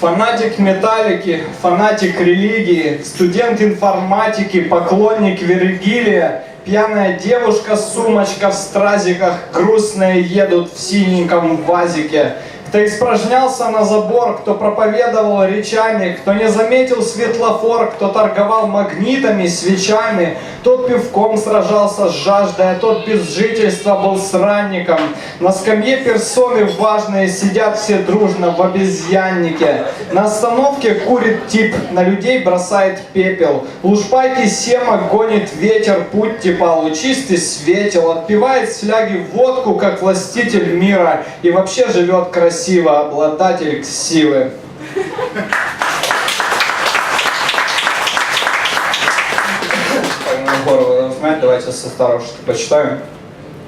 Фанатик металлики, фанатик религии, студент информатики, поклонник Вергилия, пьяная девушка, сумочка в стразиках, грустные едут в синеньком вазике. Кто испражнялся на забор, кто проповедовал речами, кто не заметил светлофор, кто торговал магнитами, свечами, тот пивком сражался с жаждой, а тот без жительства был сранником. На скамье персоны важные сидят все дружно в обезьяннике. На остановке курит тип, на людей бросает пепел. Лужпайки сема гонит ветер, путь типа лучистый светил. Отпивает с фляги водку, как властитель мира. И вообще живет красиво, обладатель силы. Давайте со старого что почитаем.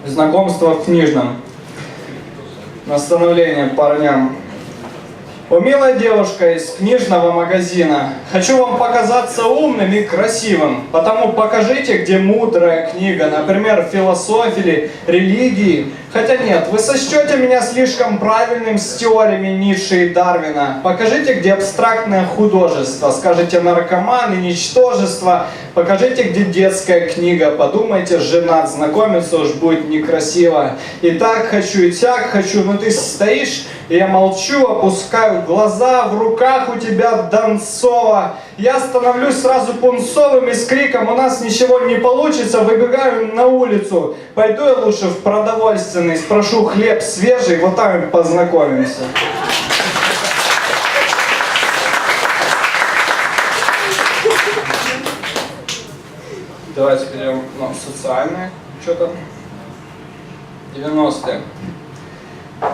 Знакомство в книжном. Настановление парням. О, милая девушка из книжного магазина, хочу вам показаться умным и красивым, потому покажите, где мудрая книга, например, философии, религии. Хотя нет, вы сочтете меня слишком правильным с теориями Ницше и Дарвина. Покажите, где абстрактное художество, скажите наркоман и ничтожество. Покажите, где детская книга, подумайте, женат, знакомиться уж будет некрасиво. И так хочу, и так хочу, но ты стоишь, и я молчу, опускаю глаза, в руках у тебя Донцова. Я становлюсь сразу пунцовым и с криком «У нас ничего не получится!» Выбегаю на улицу. Пойду я лучше в продовольственный, спрошу хлеб свежий, вот там и познакомимся. Давайте перейдем на социальные. Что там? 90-е.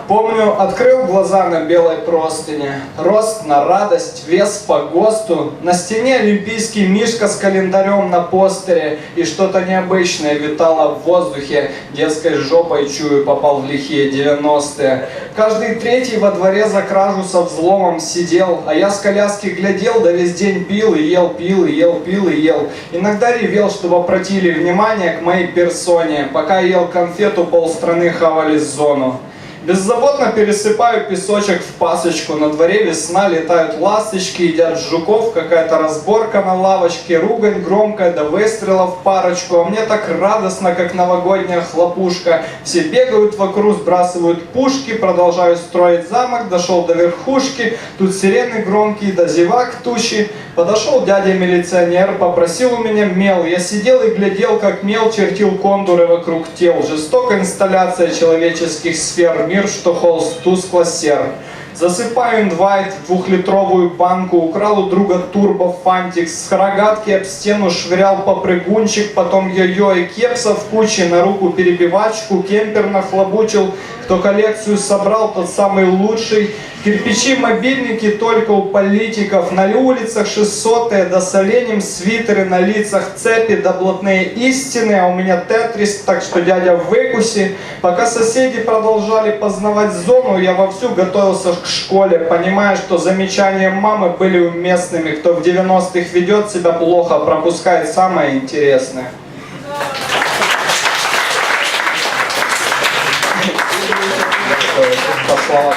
Помню, открыл глаза на белой простыне. Рост на радость, вес по ГОСТу. На стене олимпийский мишка с календарем на постере. И что-то необычное витало в воздухе. Детской жопой чую, попал в лихие 90-е. Каждый третий во дворе за кражу со взломом сидел. А я с коляски глядел, да весь день пил и ел, пил и ел, пил и ел. Иногда ревел, чтобы обратили внимание к моей персоне. Пока ел конфету, полстраны хавали зону. Беззаботно пересыпаю песочек в пасочку. На дворе весна, летают ласточки, едят жуков, какая-то разборка на лавочке, ругань громкая, до выстрелов парочку. А мне так радостно, как новогодняя хлопушка. Все бегают вокруг, сбрасывают пушки, продолжаю строить замок, дошел до верхушки. Тут сирены громкие, до зевак тучи. Подошел дядя-милиционер, попросил у меня мел. Я сидел и глядел, как мел чертил контуры вокруг тел. Жестокая инсталляция человеческих сфер. Мир, что холст тускло сер. Засыпаю инвайт в двухлитровую банку, украл у друга турбо фантик, с рогатки об стену швырял попрыгунчик, потом йо-йо и кепса в куче, на руку перебивачку, кемпер нахлобучил, кто коллекцию собрал, тот самый лучший. Кирпичи, мобильники только у политиков, на улицах 600 да с оленем свитеры на лицах, цепи да блатные истины, а у меня тетрис, так что дядя в выкусе. Пока соседи продолжали познавать зону, я вовсю готовился к школе, понимая, что замечания мамы были уместными, кто в 90-х ведет себя плохо, пропускает самое интересное. Пошла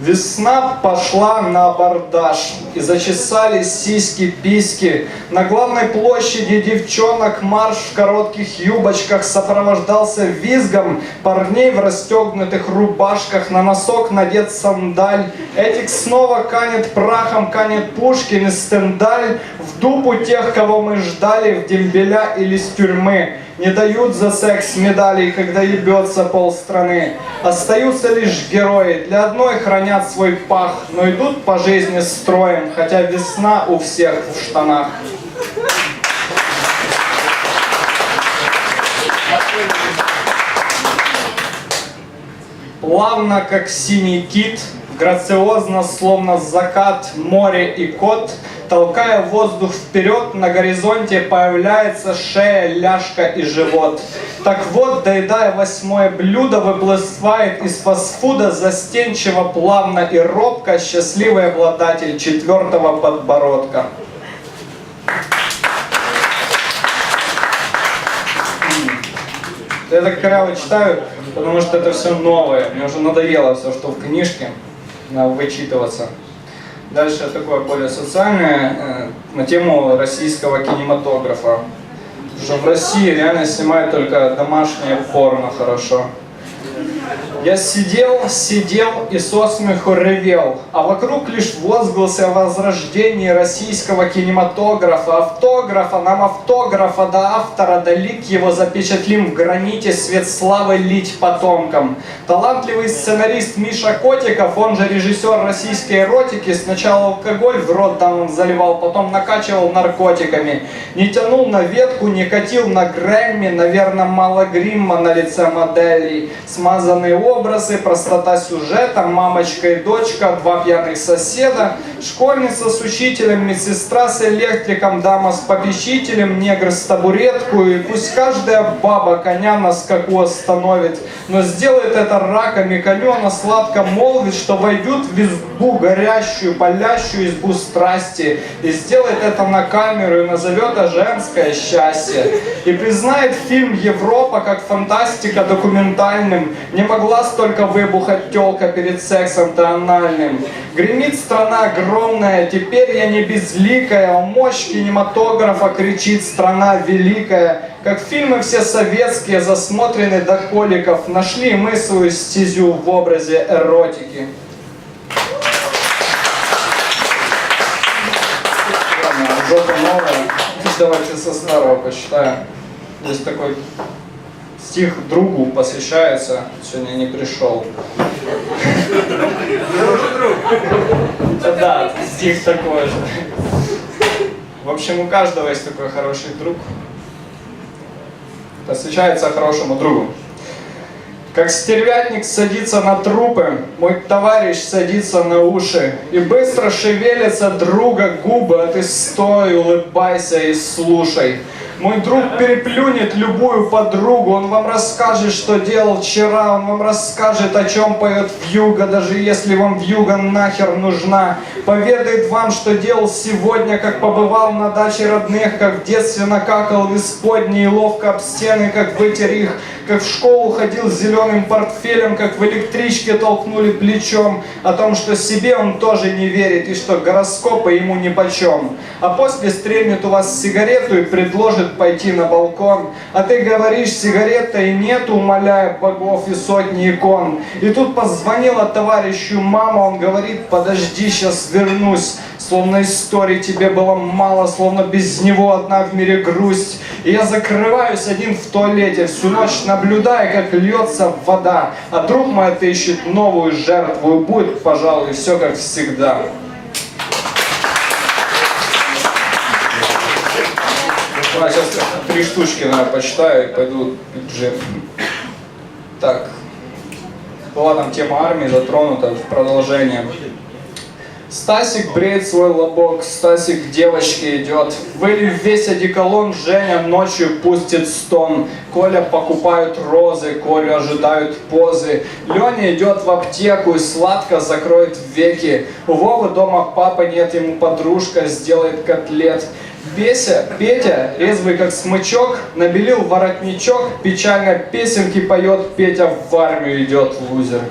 Весна пошла на абордаж, и зачесались сиськи-письки. На главной площади девчонок марш в коротких юбочках сопровождался визгом парней в расстегнутых рубашках, на носок надет сандаль. Этих снова канет прахом, канет Пушкин и Стендаль в дупу тех, кого мы ждали в дембеля или с тюрьмы. Не дают за секс медалей, когда ебется полстраны. Остаются лишь герои, для одной хранят свой пах, но идут по жизни строем, хотя весна у всех в штанах. Плавно, как синий кит, грациозно, словно закат, море и кот, толкая воздух вперед, на горизонте появляется шея, ляжка и живот. Так вот, доедая восьмое блюдо, выплывает из фастфуда застенчиво, плавно и робко счастливый обладатель четвертого подбородка. Я так коряво читаю, потому что это все новое. Мне уже надоело все, что в книжке. Вычитываться. Дальше такое более социальное, э, на тему российского кинематографа. Что в России реально снимают только домашнее порно хорошо. Я сидел, сидел и со смеху ревел, а вокруг лишь возгласы о возрождении российского кинематографа, автографа, нам автографа до автора, да лик его запечатлим в граните, свет славы лить потомкам. Талантливый сценарист Миша Котиков, он же режиссер российской эротики, сначала алкоголь в рот там он заливал, потом накачивал наркотиками. Не тянул на ветку, не катил на Грэмми, наверное, мало гримма на лице моделей. Смазанные образы, простота сюжета, мамочка и дочка, два пьяных соседа, школьница с учителем, медсестра с электриком, дама с попечителем, негр с табуретку, и пусть каждая баба коня на скаку остановит, но сделает это раком и калена сладко молвит, что войдет в избу горящую, палящую избу страсти, и сделает это на камеру и назовет это женское счастье. И признает фильм Европа как фантастика документальным, не могла столько выбухать телка перед сексом-то анальным. Гремит страна огромная, теперь я не безликая, о мощь кинематографа кричит страна великая. Как фильмы все советские, засмотрены до коликов, нашли мы свою стезю в образе эротики. Ладно, жопа новая. Давайте со старого почитаем. Здесь такой стих другу посвящается, сегодня не пришел. Да, стих такой же. В общем, у каждого есть такой хороший друг. Посвящается хорошему другу. Как стервятник садится на трупы, мой товарищ садится на уши. И быстро шевелятся друга губы, а ты стой, улыбайся и слушай. Мой друг переплюнет любую подругу, он вам расскажет, что делал вчера, он вам расскажет, о чем поет вьюга, даже если вам вьюга нахер нужна. Поведает вам, что делал сегодня, как побывал на даче родных, как в детстве накакал в исподней, ловко об стены, как вытер их, как в школу ходил с зеленым портфелем, как в электричке толкнули плечом, о том, что себе он тоже не верит и что гороскопы ему нипочем. А после стрельнет у вас сигарету и предложит пойти на балкон. А ты говоришь, сигареты нету, умоляя богов и сотни икон. И тут позвонила товарищу мама, он говорит, подожди, сейчас вернусь. Словно истории тебе было мало, словно без него одна в мире грусть. И я закрываюсь один в туалете, всю ночь наблюдая, как льется вода. А друг мой отыщет новую жертву, и будет, пожалуй, все как всегда. Ну, а сейчас три штучки, наверное, почитаю и пойду джин. Так, была там тема армии затронута в продолжение. Стасик бреет свой лобок, Стасик к девочке идет. Вылив весь одеколон, Женя ночью пустит стон. Коля покупают розы, Колю ожидают позы. Леня идет в аптеку и сладко закроет веки. У Вовы дома папа нет, ему подружка сделает котлет. Беся, Петя, резвый как смычок, набелил воротничок, печально песенки поет, Петя в армию идет, лузер.